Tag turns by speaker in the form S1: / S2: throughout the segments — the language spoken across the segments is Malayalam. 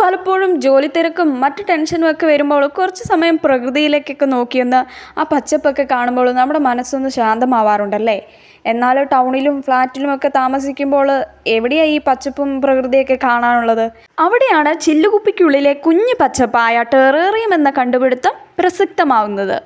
S1: പലപ്പോഴും ജോലി തിരക്കും മറ്റു ടെൻഷനും ഒക്കെ വരുമ്പോൾ കുറച്ച് സമയം പ്രകൃതിയിലേക്കൊക്കെ നോക്കിയൊന്ന് ആ പച്ചപ്പൊക്കെ കാണുമ്പോൾ നമ്മുടെ മനസ്സൊന്ന് ശാന്തമാവാറുണ്ടല്ലേ? എന്നാൽ ടൗണിലും ഫ്ലാറ്റിലും ഒക്കെ താമസിക്കുമ്പോൾ എവിടെയാണ് ഈ പച്ചപ്പും പ്രകൃതിയൊക്കെ കാണാനുള്ളത്? അവിടെയാണ് ചില്ലുകുപ്പിക്കുള്ളിലെ കുഞ്ഞു പച്ചപ്പായ ടെറേറിയം എന്ന കണ്ടുപിടുത്തം പ്രസക്തമാവുന്നത്.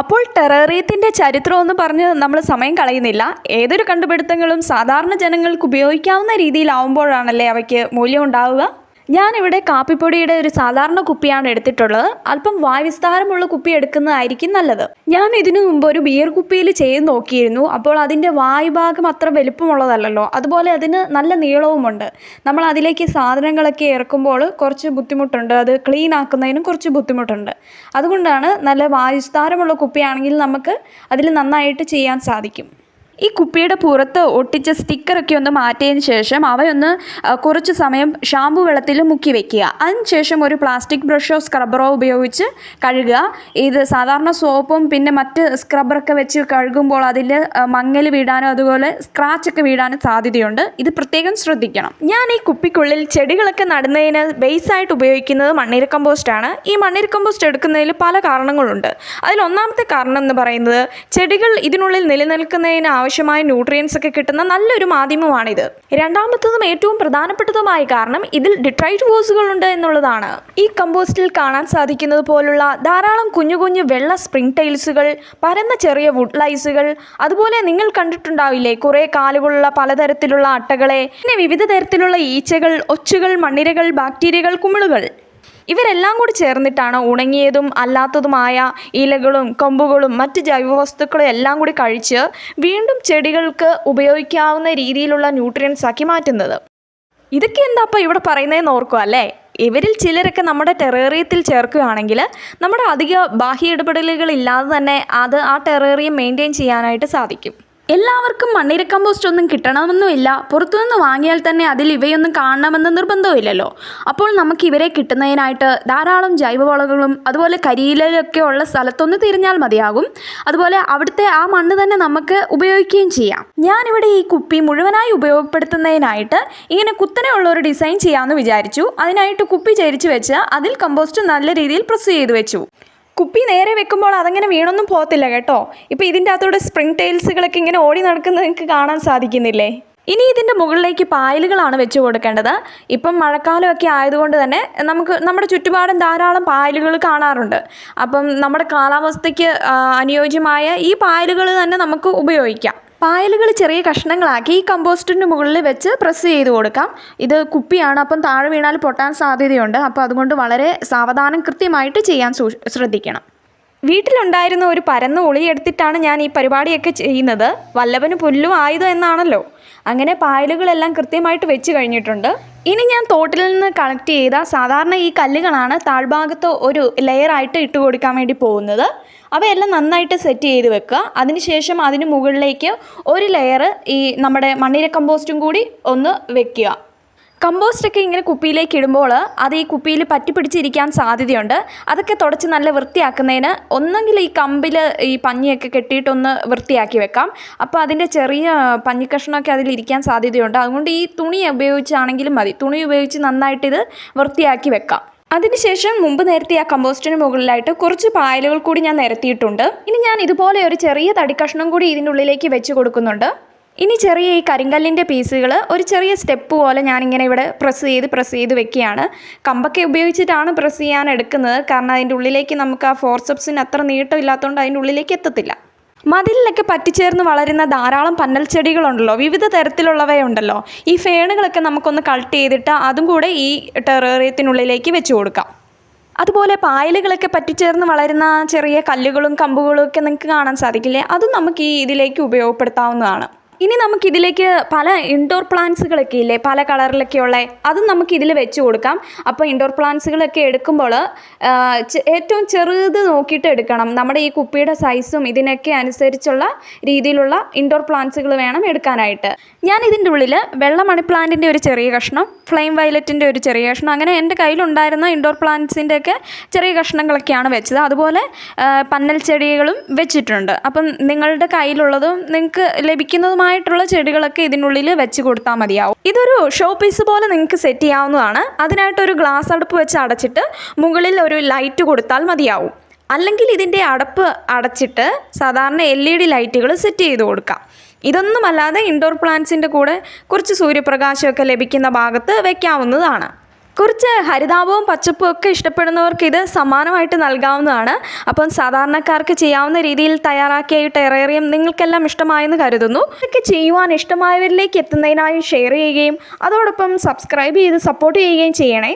S1: അപ്പോൾ ടെറേറിയത്തിന്റെ ചരിത്രം എന്ന് പറഞ്ഞ് നമ്മൾ സമയം കളയുന്നില്ല. ഏതൊരു കണ്ടുപിടുത്തങ്ങളും സാധാരണ ജനങ്ങൾക്ക് ഉപയോഗിക്കാവുന്ന രീതിയിലാവുമ്പോഴാണല്ലേ അവയ്ക്ക് മൂല്യം ഉണ്ടാവുക? ഞാനിവിടെ കാപ്പിപ്പൊടിയുടെ ഒരു സാധാരണ കുപ്പിയാണ് എടുത്തിട്ടുള്ളത്. അല്പം വായുവിസ്താരമുള്ള കുപ്പി എടുക്കുന്നതായിരിക്കും നല്ലത്. ഞാൻ ഇതിനു മുമ്പ് ഒരു ബിയർ കുപ്പിയിൽ ചെയ്ത് നോക്കിയിരുന്നു. അപ്പോൾ അതിന്റെ വായുഭാഗം അത്ര വലുപ്പമുള്ളതല്ലല്ലോ. അതുപോലെ അതിന് നല്ല നീളവുമുണ്ട്. നമ്മൾ അതിലേക്ക് സാധനങ്ങളൊക്കെ ഇറക്കുമ്പോൾ കുറച്ച് ബുദ്ധിമുട്ടുണ്ട്. അത് ക്ലീൻ ആക്കുന്നതിനും കുറച്ച് ബുദ്ധിമുട്ടുണ്ട്. അതുകൊണ്ടാണ് നല്ല വായുവിസ്താരമുള്ള കുപ്പിയാണെങ്കിൽ നമുക്ക് അതിൽ നന്നായിട്ട് ചെയ്യാൻ സാധിക്കും. ഈ കുപ്പിയുടെ പുറത്ത് ഒട്ടിച്ച സ്റ്റിക്കറൊക്കെ ഒന്ന് മാറ്റിയതിന് ശേഷം അവയൊന്ന് കുറച്ച് സമയം ഷാമ്പു വെള്ളത്തിൽ മുക്കി വെക്കുക. അതിനുശേഷം ഒരു പ്ലാസ്റ്റിക് ബ്രഷോ സ്ക്രബറോ ഉപയോഗിച്ച് കഴുകുക. ഇത് സാധാരണ സോപ്പും പിന്നെ മറ്റ് സ്ക്രബ്ബറൊക്കെ വെച്ച് കഴുകുമ്പോൾ അതിൽ മങ്ങൽ വീടാനോ അതുപോലെ സ്ക്രാച്ചൊക്കെ വീഴാനും സാധ്യതയുണ്ട്. ഇത് പ്രത്യേകം ശ്രദ്ധിക്കണം. ഞാൻ ഈ കുപ്പിക്കുള്ളിൽ ചെടികളൊക്കെ നടുന്നതിന് ബേസായിട്ട് ഉപയോഗിക്കുന്നത് മണ്ണീര കമ്പോസ്റ്റാണ് ഈ മണ്ണീര കമ്പോസ്റ്റ് എടുക്കുന്നതിൽ പല കാരണങ്ങളുണ്ട്. അതിൽ ഒന്നാമത്തെ കാരണം എന്ന് പറയുന്നത് ചെടികൾ ഇതിനുള്ളിൽ നിലനിൽക്കുന്നതിന് ആവശ്യമായ ന്യൂട്രിയൻസ് ഒക്കെ കിട്ടുന്ന നല്ലൊരു മാധ്യമമാണിത്. രണ്ടാമത്തതും ഏറ്റവും പ്രധാനപ്പെട്ടതുമായ കാരണം ഇതിൽ ഡിട്രൈറ്റ് വോസുകളുണ്ട് എന്നുള്ളതാണ്. ഈ കമ്പോസ്റ്റിൽ കാണാൻ സാധിക്കുന്നത് പോലുള്ള ധാരാളം കുഞ്ഞു കുഞ്ഞു വെള്ള സ്പ്രിംഗ് ടൈൽസുകൾ പരന്ന ചെറിയ വുഡ് ലൈസുകൾ അതുപോലെ നിങ്ങൾ കണ്ടിട്ടുണ്ടാവില്ലേ കുറേ കാലുകളുള്ള പലതരത്തിലുള്ള അട്ടകളെ പിന്നെ വിവിധ തരത്തിലുള്ള ഈച്ചകൾ ഒച്ചുകൾ മണ്ണിരകൾ ബാക്ടീരിയകൾ കുമിളുകൾ. ഇവരെല്ലാം കൂടി ചേർന്നിട്ടാണ് ഉണങ്ങിയതും അല്ലാത്തതുമായ ഇലകളും കൊമ്പുകളും മറ്റ് ജൈവവസ്തുക്കളും എല്ലാം കൂടി കഴിച്ച് വീണ്ടും ചെടികൾക്ക് ഉപയോഗിക്കാവുന്ന രീതിയിലുള്ള ന്യൂട്രിയൻസ് ആക്കി മാറ്റുന്നത്. ഇതൊക്കെ എന്താ അപ്പോൾ ഇവിടെ പറയുന്നതെന്ന് ഓർക്കുക അല്ലേ? ഇവരിൽ ചിലരൊക്കെ നമ്മുടെ ടെറേറിയത്തിൽ ചേർക്കുകയാണെങ്കിൽ നമ്മുടെ അധിക ബാഹ്യ ഇടപെടലുകൾ ഇല്ലാതെ തന്നെ അത് ആ ടെറേറിയം മെയിന്റെയിൻ ചെയ്യാനായിട്ട് സാധിക്കും. എല്ലാവർക്കും മണ്ണിര കമ്പോസ്റ്റ് ഒന്നും കിട്ടണമെന്നുമില്ല. പുറത്തുനിന്ന് വാങ്ങിയാൽ തന്നെ അതിൽ ഇവയൊന്നും കാണണമെന്ന് നിർബന്ധമില്ലല്ലോ അപ്പോൾ നമുക്ക് ഇവരെ കിട്ടുന്നതിനായിട്ട് ധാരാളം ജൈവവളകളും അതുപോലെ കരിയിലൊക്കെ ഉള്ള സ്ഥലത്തൊന്ന് തിരിഞ്ഞാൽ മതിയാകും. അതുപോലെ അവിടുത്തെ ആ മണ്ണ് തന്നെ നമുക്ക് ഉപയോഗിക്കുകയും ചെയ്യാം. ഞാനിവിടെ ഈ കുപ്പി മുഴുവനായി ഉപയോഗപ്പെടുത്തുന്നതിനായിട്ട് ഇങ്ങനെ കുത്തനെ ഉള്ള ഒരു ഡിസൈൻ ചെയ്യാമെന്ന് വിചാരിച്ചു. അതിനായിട്ട് കുപ്പി ചരിച്ച് വെച്ച് അതിൽ കമ്പോസ്റ്റ് നല്ല രീതിയിൽ പ്രസ് ചെയ്ത് വെച്ചു. കുപ്പി നേരെ വെക്കുമ്പോൾ അതങ്ങനെ വീണൊന്നും പോകത്തില്ല കേട്ടോ. ഇപ്പോൾ ഇതിന്റെ അകത്തോടെ സ്പ്രിംഗ് ടൈൽസുകളൊക്കെ ഇങ്ങനെ ഓടി നടക്കുന്നത് നിങ്ങൾക്ക് കാണാൻ സാധിക്കുന്നില്ലേ? ഇനി ഇതിന്റെ മുകളിലേക്ക് പായലുകളാണ് വെച്ച് കൊടുക്കേണ്ടത്. ഇപ്പം മഴക്കാലമൊക്കെ ആയതുകൊണ്ട് തന്നെ നമുക്ക് നമ്മുടെ ചുറ്റുപാടും ധാരാളം പായലുകൾ കാണാറുണ്ട്. അപ്പം നമ്മുടെ കാലാവസ്ഥയ്ക്ക് അനുയോജ്യമായ ഈ പായലുകൾ തന്നെ നമുക്ക് ഉപയോഗിക്കാം. പായലുകൾ ചെറിയ കഷ്ണങ്ങളാക്കി ഈ കമ്പോസ്റ്റിന്റെ മുകളിൽ വെച്ച് പ്രസ് ചെയ്ത് കൊടുക്കാം. ഇത് കുപ്പിയാണ് അപ്പം താഴെ വീണാൽ പൊട്ടാൻ സാധ്യതയുണ്ട്. അപ്പോൾ അതുകൊണ്ട് വളരെ സാവധാനം കൃത്യമായിട്ട് ചെയ്യാൻ ശ്രദ്ധിക്കണം. വീട്ടിലുണ്ടായിരുന്ന ഒരു പരന്ന ഒളിയെടുത്തിട്ടാണ് ഞാൻ ഈ പരിപാടിയൊക്കെ ചെയ്യുന്നത്. വല്ലവന് പുല്ലും ആയുധം എന്നാണല്ലോ. അങ്ങനെ പായലുകളെല്ലാം കൃത്യമായിട്ട് വെച്ച് കഴിഞ്ഞിട്ടുണ്ട്. ഇനി ഞാൻ തോട്ടിൽ നിന്ന് കളക്ട് ചെയ്ത സാധാരണ ഈ കല്ലുകളാണ് താഴ്ഭാഗത്ത് ഒരു ലെയറായിട്ട് ഇട്ട് കൊടുക്കാൻ വേണ്ടി പോകുന്നത്. അവയെല്ലാം നന്നായിട്ട് സെറ്റ് ചെയ്ത് വെക്കുക. അതിനുശേഷം അതിന് മുകളിലേക്ക് ഒരു ലെയർ ഈ നമ്മുടെ മണ്ണിര കമ്പോസ്റ്റും കൂടി ഒന്ന് വെക്കുക. കമ്പോസ്റ്റ് ഒക്കെ ഇങ്ങനെ കുപ്പിയിലേക്ക് ഇടുമ്പോൾ അത് ഈ കുപ്പിയിൽ പറ്റി പിടിച്ചിരിക്കാൻ സാധ്യതയുണ്ട്. അതൊക്കെ തുടച്ച് നല്ല വൃത്തിയാക്കുന്നതിന് ഒന്നെങ്കിൽ ഈ കമ്പിൽ ഈ പഞ്ഞിയൊക്കെ കെട്ടിയിട്ടൊന്ന് വൃത്തിയാക്കി വെക്കാം. അപ്പോൾ അതിന്റെ ചെറിയ പഞ്ഞിക്കഷ്ണമൊക്കെ അതിലിരിക്കാൻ സാധ്യതയുണ്ട്. അതുകൊണ്ട് ഈ തുണി ഉപയോഗിച്ചാണെങ്കിലും മതി. തുണി ഉപയോഗിച്ച് നന്നായിട്ടിത് വൃത്തിയാക്കി വെക്കാം. അതിനുശേഷം മുമ്പ് നേരത്തെ ആ കമ്പോസ്റ്റിന് മുകളിലായിട്ട് കുറച്ച് പായലുകൾ കൂടി ഞാൻ നിരത്തിയിട്ടുണ്ട്. ഇനി ഞാൻ ഇതുപോലെ ഒരു ചെറിയ തടിക്കഷ്ണം കൂടി ഇതിന്റെ ഉള്ളിലേക്ക് വെച്ച് കൊടുക്കുന്നുണ്ട്. ഇനി ചെറിയ ഈ കരിങ്കല്ലിന്റെ പീസുകൾ ഒരു ചെറിയ സ്റ്റെപ്പ് പോലെ ഞാനിങ്ങനെ ഇവിടെ പ്രസ് ചെയ്ത് പ്രസ് ചെയ്ത് വെക്കുകയാണ്. കമ്പൊക്കെ ഉപയോഗിച്ചിട്ടാണ് പ്രസ് ചെയ്യാൻ എടുക്കുന്നത്. കാരണം അതിന്റെ ഉള്ളിലേക്ക് നമുക്ക് ആ ഫോർസെപ്സിന് അത്ര നീട്ടം ഇല്ലാത്തതുകൊണ്ട് അതിന്റെ ഉള്ളിലേക്ക് എത്തത്തില്ല. മതിലിലൊക്കെ പറ്റിച്ചേർന്ന് വളരുന്ന ധാരാളം പന്നൽ ചെടികളുണ്ടല്ലോ. വിവിധ തരത്തിലുള്ളവയുണ്ടല്ലോ. ഈ ഫേണുകളൊക്കെ നമുക്കൊന്ന് കളക്ട് ചെയ്തിട്ട് അതും കൂടെ ഈ ടെറേറിയത്തിനുള്ളിലേക്ക് വെച്ച് കൊടുക്കാം. അതുപോലെ പായലുകളൊക്കെ പറ്റിച്ചേർന്ന് വളരുന്ന ചെറിയ കല്ലുകളും കമ്പുകളും ഒക്കെ നിങ്ങൾക്ക് കാണാൻ സാധിക്കില്ലേ? അതും നമുക്ക് ഈ ഇതിലേക്ക് ഉപയോഗപ്പെടുത്താവുന്നതാണ്. ഇനി നമുക്ക് ഇതിലേക്ക് പല ഇൻഡോർ പ്ലാന്റ്സുകളൊക്കെ ഇല്ലേ? പല കളറിലൊക്കെയുള്ള അതും നമുക്ക് ഇതിൽ വെച്ച് കൊടുക്കാം. അപ്പോൾ ഇൻഡോർ പ്ലാന്റ്സുകളൊക്കെ എടുക്കുമ്പോൾ ഏറ്റവും ചെറുത് നോക്കിയിട്ട് എടുക്കണം. നമ്മുടെ ഈ കുപ്പിയുടെ സൈസും ഇതിനൊക്കെ അനുസരിച്ചുള്ള രീതിയിലുള്ള ഇൻഡോർ പ്ലാന്റ്സുകൾ വേണം എടുക്കാനായിട്ട്. ഞാൻ ഇതിന്റെ ഉള്ളിൽ വെള്ളമണി പ്ലാന്റിന്റെ ഒരു ചെറിയ കഷ്ണം ഫ്ലെയിം വയലറ്റിന്റെ ഒരു ചെറിയ കഷ്ണം അങ്ങനെ എന്റെ കയ്യിലുണ്ടായിരുന്ന ഇൻഡോർ പ്ലാന്റ്സിന്റെ ഒക്കെ ചെറിയ കഷ്ണങ്ങളൊക്കെയാണ് വെച്ചത്. അതുപോലെ പന്നൽ ചെടികളും വെച്ചിട്ടുണ്ട്. അപ്പം നിങ്ങളുടെ കയ്യിലുള്ളതും നിങ്ങൾക്ക് ലഭിക്കുന്നതുമായിട്ടുള്ള ചെടികളൊക്കെ ഇതിനുള്ളിൽ വെച്ച് കൊടുത്താൽ മതിയാവും. ഇതൊരു ഷോ പീസ് പോലെ നിങ്ങൾക്ക് സെറ്റ് ചെയ്യാവുന്നതാണ്. അതിനായിട്ടൊരു ഗ്ലാസ് അടുപ്പ് വെച്ച് അടച്ചിട്ട് മുകളിൽ ഒരു ലൈറ്റ് കൊടുത്താൽ മതിയാവും. അല്ലെങ്കിൽ ഇതിന്റെ അടപ്പ് അടച്ചിട്ട് സാധാരണ എൽ ഇ ഡി ലൈറ്റുകൾ സെറ്റ് ചെയ്ത് കൊടുക്കാം. ഇതൊന്നുമല്ലാതെ ഇൻഡോർ പ്ലാന്റ്സിന്റെ കൂടെ കുറച്ച് സൂര്യപ്രകാശമൊക്കെ ലഭിക്കുന്ന ഭാഗത്ത് വെക്കാവുന്നതാണ്. കുറച്ച് ഹരിതാപവും പച്ചപ്പും ഒക്കെ ഇഷ്ടപ്പെടുന്നവർക്ക് ഇത് സമാനമായിട്ട് നൽകാവുന്നതാണ്. അപ്പം സാധാരണക്കാർക്ക് ചെയ്യാവുന്ന രീതിയിൽ തയ്യാറാക്കിയ ഈ ടെറേറിയം നിങ്ങൾക്കെല്ലാം ഇഷ്ടമായെന്ന് കരുതുന്നു. ഇതൊക്കെ ചെയ്യുവാൻ ഇഷ്ടമായവരിലേക്ക് എത്തുന്നതിനായി ഷെയർ ചെയ്യുകയും അതോടൊപ്പം സബ്സ്ക്രൈബ് ചെയ്ത് സപ്പോർട്ട് ചെയ്യുകയും ചെയ്യണേ.